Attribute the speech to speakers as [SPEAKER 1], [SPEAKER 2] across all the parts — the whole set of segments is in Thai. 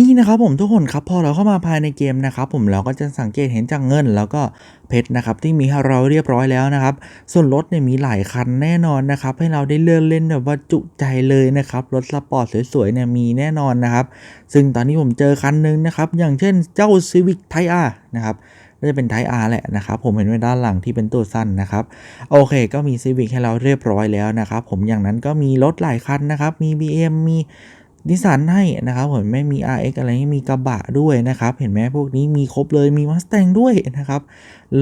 [SPEAKER 1] นี่นะครับผมทุกคนครับพอเราเข้ามาภายในเกมนะครับผมเราก็จะสังเกตเห็นจากเงิน แล้วก็เพชรนะครับที่มีให้เราเรียบร้อยแล้วนะครับ ส่วนรถเนี่ยมีหลายคันแน่นอนนะครับ ให้เราได้เลือกเล่นแบบว่าจุใจเลยนะครับรถสปอร์ตสวยๆเนี่ยมีแน่นอนนะครับ ซึ่งตอนนี้ผมเจอคันหนึงนะครับอย่างเช่นเจ้า Civic Type R นะครับน่าจะเป็น Type R แหละนะครับผมเห็นไว้ด้านหลังที่เป็นตัวสั้นนะครับโอเคก็มี Civic ให้เราเรียบร้อยแล้วนะครับผมอย่างนั้นก็มีรถหลายคันนะครับมี BM มี นิสสันให้นะครับผมไม่มี RX อะไรให้มีกระบะด้วยนะครับ เห็นไหมพวกนี้มีครบเลยมี Mustang ด้วยนะครับ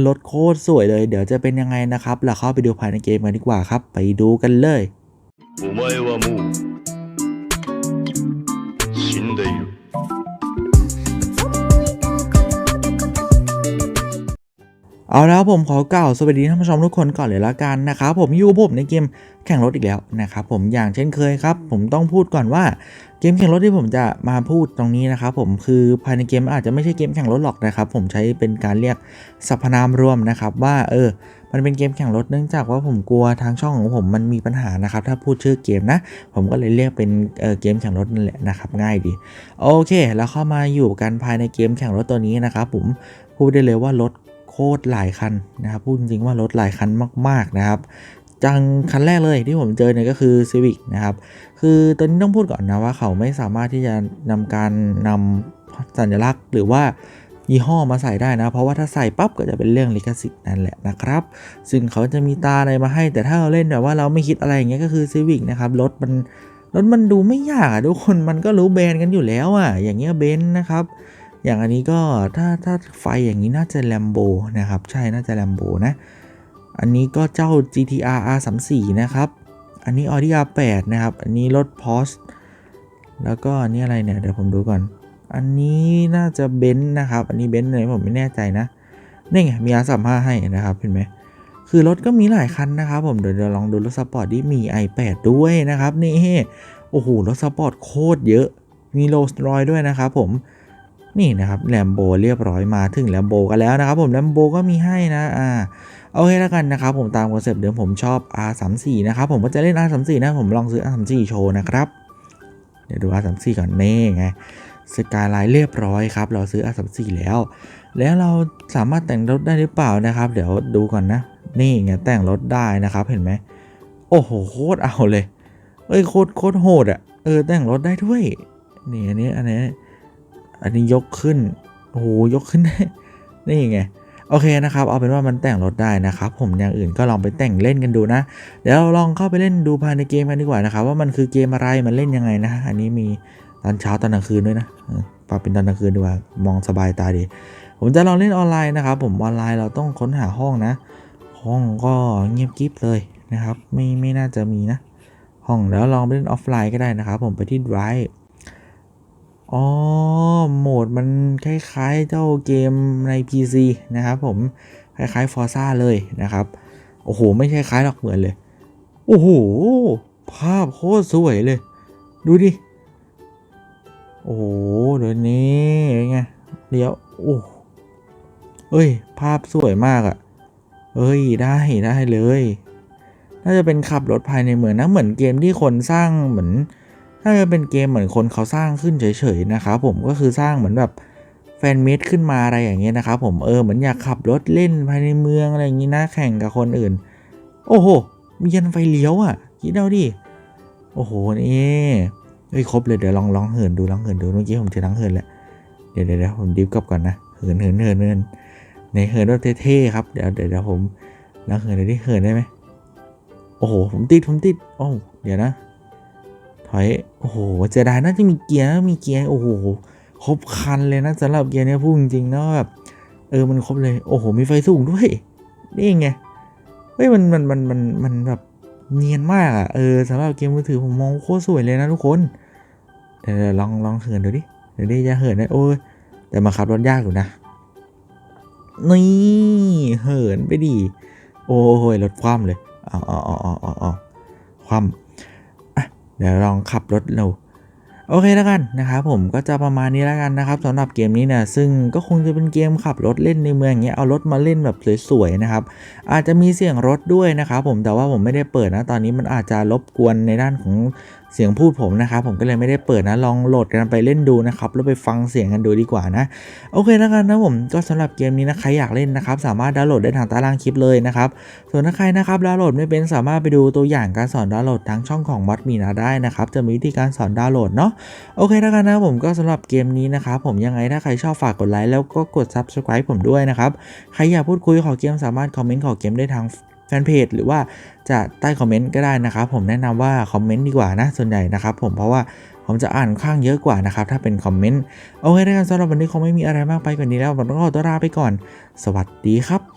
[SPEAKER 1] รถโคตรสวยเลย เดี๋ยวจะเป็นยังไงนะครับ เราเข้าไปดูภายในเกมกันดีกว่าครับ ไปดูกันเลย
[SPEAKER 2] お前はもう死んでいる
[SPEAKER 1] เอาแล้วผมขอกล่าวสวัสดีท่านผู้ชมทุกคนก่อนเลยละกันนะครับผมอยู่กับผมในเกมแข่งรถอีกแล้วนะครับผมอย่างเช่นเคยครับผมต้องพูดก่อนว่าเกมแข่งรถที่ผมจะมาพูดตรงนี้นะครับผมคือภายในเกมอาจจะไม่ใช่เกมแข่งรถหรอกนะครับผมใช้เป็นการเรียกสรรพนามรวมนะครับว่าเออมันเป็นเกมแข่งรถเนื่องจากว่าผมกลัวทางช่องของผมมันมีปัญหานะครับถ้าพูดชื่อเกมนะ ผมก็เลยเรียกเป็นเออเกมแข่งรถนั่นแหละนะครับง่ายดีโอเค แล้วเข้ามาอยู่กันภายในเกมแข่งรถตัวนี้นะครับผมพูดได้เลยว่ารถ โคตรหลายคันนะครับพูดจริงๆว่ารถหลายคันมาก ๆนะครับจังคันแรกเลยที่ผมเจอเนี่ยก็คือ Civic นะครับ คือตัวนี้ต้องพูดก่อนนะว่าเขาไม่สามารถที่จะนำการนำสัญลักษณ์ หรือว่ายี่ห้อมาใส่ได้นะ เพราะว่าถ้าใส่ปั๊บก็จะเป็นเรื่องลิขสิทธิ์นั่นแหละนะครับ ซึ่งเขาจะมีตาอะไรมาให้ แต่ถ้าเราเล่นแบบว่าเราไม่คิดอะไรอย่างเงี้ยก็คือ Civic นะครับรถมันรถมันดูไม่ยากอะทุกคนมันก็รู้แบรนด์กันอยู่แล้วอะอย่างเงี้ยเบนซ์นะครับ อย่างอันนี้ก็ถ้าถ้าไฟอย่างนี้น่าจะ Lambo นะครับ ใช่น่าจะ Lambo นะ อันนี้ก็เจ้า GTR R34 นะครับ อันนี้ Audi R8 นะครับ อันนี้รถ Porsche แล้วก็อันนี้อะไรเนี่ย เดี๋ยวผมดูก่อน อันนี้น่าจะเบนซ์นะครับ อันนี้เบนซ์เลยผมไม่แน่ใจนะนี่ไงมี R35 ให้นะครับเห็นไหมคือรถก็มีหลายคันนะครับผมเดี๋ยวเดี๋ยวลองดูรถสปอร์ตที่มี i8 ด้วยนะครับนี่โอ้โหรถสปอร์ตโคตรเยอะมีโรลส์รอยด้วยนะครับผม นี่นะครับแลมโบเรียบร้อยมาถึงแลมโบกันแล้วนะครับผมแลมโบก็มีให้นะอ่าโอเคแล้วกันนะครับผมตามคอนเซปต์เดิมผมชอบ R34 นะครับผมก็จะเล่น R34 นะผมลองซื้อ R34 โชว์นะครับเดี๋ยวดู R34 ก่อนเน่ไงสกายไลน์เรียบร้อยครับ เราซื้อ R34 แล้ว แล้วเราสามารถแต่งรถได้หรือเปล่านะครับ เดี๋ยวดูก่อนนะ นี่ไงแต่งรถได้นะครับเห็นไหมโอ้โหโคตรเอาเลยเอ้ยโคตรโคตรโหดอะ่ะเออแต่งรถได้ด้วยนี่อันนี้อันนี้ อันนี้ยกขึ้นโอ้โหยกขึ้นได้นี่ไงโอเคนะครับเอาเป็นว่ามันแต่งรถได้นะครับ ผมอย่างอื่นก็ลองไปแต่งเล่นกันดูนะ เดี๋ยวเราลองเข้าไปเล่นดูภายในเกมกันดีกว่านะครับ ว่ามันคือเกมอะไรมันเล่นยังไงนะ อันนี้มีตอนเช้าตอนกลางคืนด้วยนะเออปรับเป็นตอนกลางคืนดีกว่ามองสบายตาดี ผมจะลองเล่นออนไลน์นะครับ ผมออนไลน์เราต้องค้นหาห้องนะ ห้องก็เงียบกริบเลยนะครับ ไม่ไม่น่าจะมีนะ ห้องแล้วลองไปเล่นออฟไลน์ก็ได้นะครับ ผมไปที่ Drive อ๋อ โหมดมันคล้ายๆเจ้าเกมใน PC นะครับผม คล้ายๆ Forza เลยนะครับ โอ้โห ไม่ใช่คล้ายหรอกเหมือนเลย โอ้โห ภาพโคตรสวยเลย ดูดิ โอ้โหเดี๋ยวนี้ไงเดี๋ยว โอ้เอ้ย ภาพสวยมากอะ่ะ เอ้ย ได้ได้เลย น่าจะเป็นขับรถภายในเมืองนะ เหมือนเกมที่คนสร้างเหมือน น่าจะเป็นเกมเหมือนคนเขาสร้างขึ้นเฉยๆนะครับผมก็คือสร้างเหมือนแบบแฟนเมดขึ้นมาอะไรอย่างเงี้ยนะครับผมเออเหมือนอยากขับรถเล่นภายในเมืองอะไรอย่างงี้นะแข่งกับคนอื่น โอ้โหมียันไฟเลี้ยวอะคิดเอาดิโอ้โหนี่เฮ้ยครบเลยเดี๋ยวลองลองเหินดูลองเหินดูเมื่อกี้ผมเจอลังเหินแหละเดี๋ยวเดี๋ยวเดี๋ยวผมดิฟกลับก่อนนะเหินเหินเหินเหินในเหินแบบเท่ๆครับเดี๋ยวเดี๋ยวเดี๋ยวผมลองเหินดูดิเหินได้ไหมโอ้โหผมติดผมติดโอ้เดี๋ยวนะ ถอย โอ้โห เจไดายน่าจะมีเกียร์นะมีเกียร์ โอ้โห ครบคันเลยนะสำหรับเกียร์เนี้ยพูดจริงๆนะแบบเออ มันครบเลย โอ้โห มีไฟสูงด้วย นี่ไง เฮ้ย มัน มัน มัน มัน มันแบบเนียนมากอะเออสำหรับเกมมือถือผมมองโคตรสวยเลยนะทุกคน เดี๋ยวลอง ลองเหินดูดิ เดี๋ยวดิจะเหินได้โอ้ย แต่มาขับรถยากอยู่นะ นี่เหินไปดิ โอ้ยรถคว่ำเลยอาเอาเอาเออาเอคว่ำ ดี๋ยวลองขับรถเราโอเคแล้วกันนะครับผมก็จะประมาณนี้แล้วกันนะครับสำหรับเกมนี้นะซึ่งก็คงจะเป็นเกมขับรถเล่นในเมืองอย่างเงี้ยเอารถมาเล่นแบบสวยๆนะครับอาจจะมีเสียงรถด้วยนะครับผมแต่ว่าผมไม่ได้เปิดนะตอนนี้มันอาจจะรบกวนในด้านของ เสียงพูดผมนะครับผมก็เลยไม่ได้เปิดนะลองโหลดกันไปเล่นดูนะครับแล้วไปฟังเสียงกันดูดีกว่านะโอเคแล้วกันนะผมก็สำหรับเกมนี้นะใครอยากเล่นนะครับสามารถดาวน์โหลดได้ทางตารางคลิปเลยนะครับส่วนถ้าใครนะครับดาวน์โหลดไม่เป็นสามารถไปดูตัวอย่างการสอนดาวน์โหลดทั้งช่องของบัตมีนาได้นะครับจะมีวิธีการสอนดาวน์โหลดเนาะโอเคแล้วกันนะผมก็สำหรับเกมนี้นะครับผมยังไงถ้าใครชอบฝากกดไลค์แล้วก็กด subscribe ผมด้วยนะครับใครอยากพูดคุยขอเกมสามารถคอมเมนต์ขอเกมได้ทาง นเพจหรือว่าจะใต้คอมเมนต์ก็ได้นะครับผมแนะนำว่าคอมเมนต์ดีกว่านะส่วนใหญ่นะครับผมเพราะว่าผมจะอ่านข้างเยอะกว่านะครับถ้าเป็นคอมเมนต์โอเคแล้วกันสำหรับวันนี้คงไม่มีอะไรมากไปกว่านี้แล้วผมต้องขอตัวลาไปก่อน สวัสดีครับ